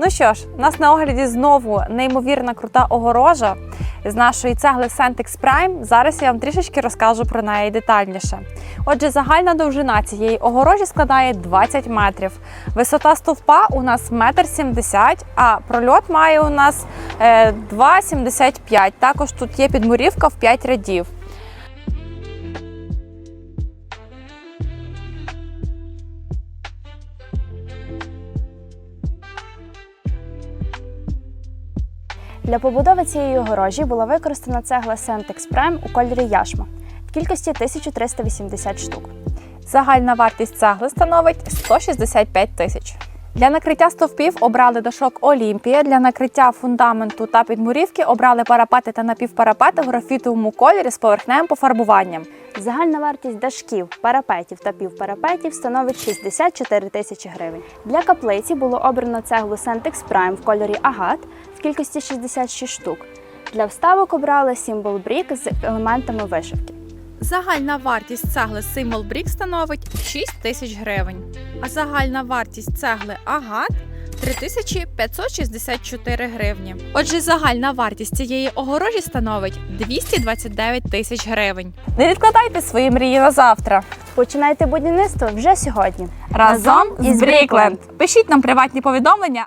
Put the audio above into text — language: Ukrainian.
Ну що ж, у нас на огляді знову неймовірна крута огорожа з нашої цегли Centex Prime. Зараз я вам трішечки розкажу про неї детальніше. Отже, загальна довжина цієї огорожі складає 20 метрів. Висота стовпа у нас 1,70 м, а прольот має у нас е, 2,75 м. Також тут є підмурівка в 5 рядів. Для побудови цієї огорожі була використана цегла Sentex Prime у кольорі яшма в кількості 1380 штук. Загальна вартість цегли становить 165 тисяч. Для накриття стовпів обрали дошок Олімпія. Для накриття фундаменту та підмурівки обрали парапети та напівпарапети в графітовому кольорі з поверхневим пофарбуванням. Загальна вартість дашків, парапетів та півпарапетів становить 64 тисячі гривень. Для каплиці було обрано цеглу Centex Prime в кольорі агат в кількості 66 штук. Для вставок обрали Symbol Brick з елементами вишивки. Загальна вартість цегли Symbol Brick становить 6 тисяч гривень, а загальна вартість цегли Агат 3564 гривні. Отже, загальна вартість цієї огорожі становить 229 тисяч гривень. Не відкладайте свої мрії на завтра. Починайте будівництво вже сьогодні. Разом з Брікленд. Пишіть нам приватні повідомлення